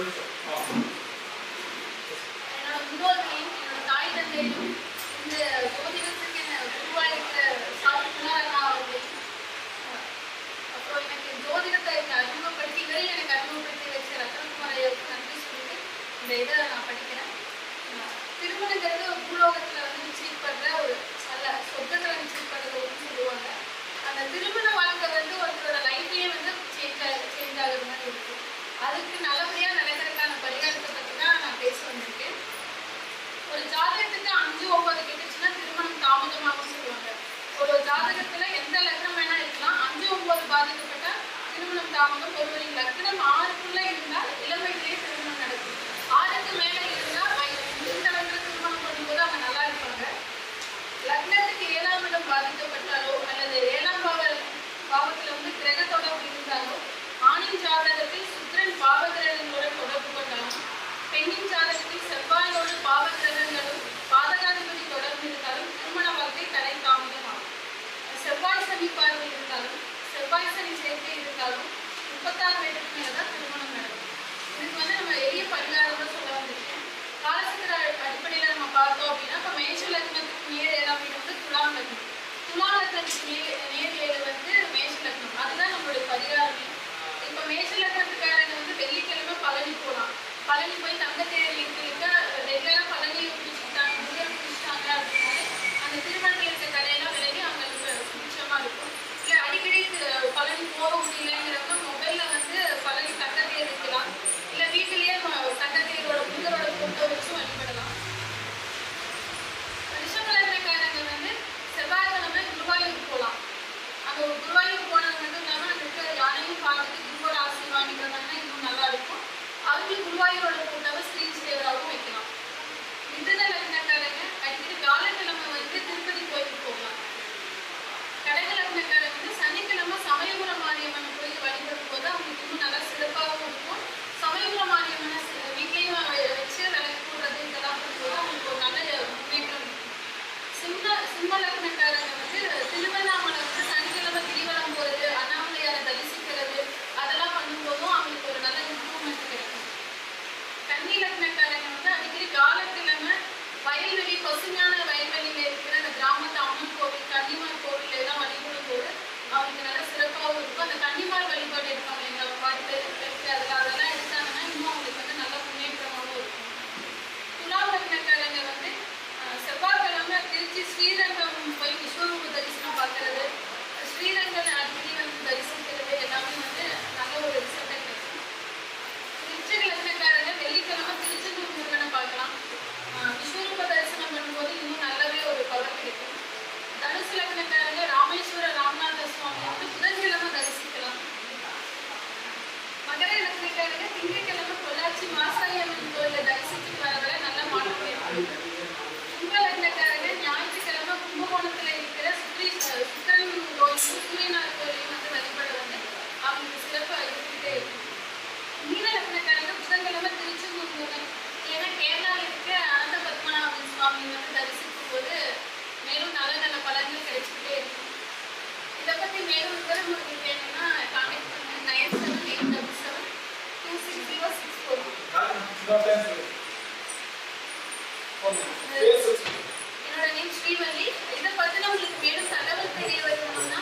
Where's it? ஜாதகத்துல எந்த லக்னம் வேணா இருக்கலாம். அஞ்சு ஒன்பது பாதிக்கப்பட்ட திருமணம் தாமதம் ஒருவரின் லக்னம் ஆறுக்குள்ள இருந்தால் இளம் திருமணம் நடக்கும். ஆறுக்கு மேல இருந்தா இந்த லக்னம் திருமணம் பண்ணும்போது அவங்க நல்லா இருப்பாங்க. லக்னத்துக்கு ஏழாம் இடம் பாதிக்கப்பட்டாலோ அல்லது ஏழாம் பாவ பாவத்துல வந்து தொடர்பு இருந்தாலோ ஆணின் ஜாதகத்தில் சுக்கரன் பாவகிரகம் இருக்காது முப்பத்தாறு வயதுக்கு மேலே தான் திருமணம் நடக்கும் இதுக்கு வந்து நம்ம எளிய பரிகாரங்கள் இப்போ அந்த கன்னிமார் வழிபாடு இருப்பாங்க இல்லைங்களா? பாட்டு திங்கட்கிழமை பொள்ளாச்சி மாசாயி அம்மன் கோயிலில் தரிசிச்சுட்டு வர மாற்றம் ஏற்படும் ஞாயிற்றுக்கிழமை கும்பகோணத்தில் இருக்கிற சுக்ரி சுக்கரன் கோயில் சூரியனார் கோயிலையும் வந்து வழிபட வந்து அவங்களுக்கு சிறப்பாக இருந்துகிட்டே இருக்கும் ஏன்னா கேரளாவில் இருக்க அனந்த சுவாமி வந்து போது மேலும் நல்ல நல்ல பலன்கள் கிடைச்சிக்கிட்டே இருக்கும் இதை பத்தி மேலும் விவரம் உங்களுக்கு வேணும்னா sometimes என்னோட நேம் ஸ்ரீவல்லி இதை பத்தி நம்மளுக்கு வேணும் தகவல் தெரிய வரணும்னா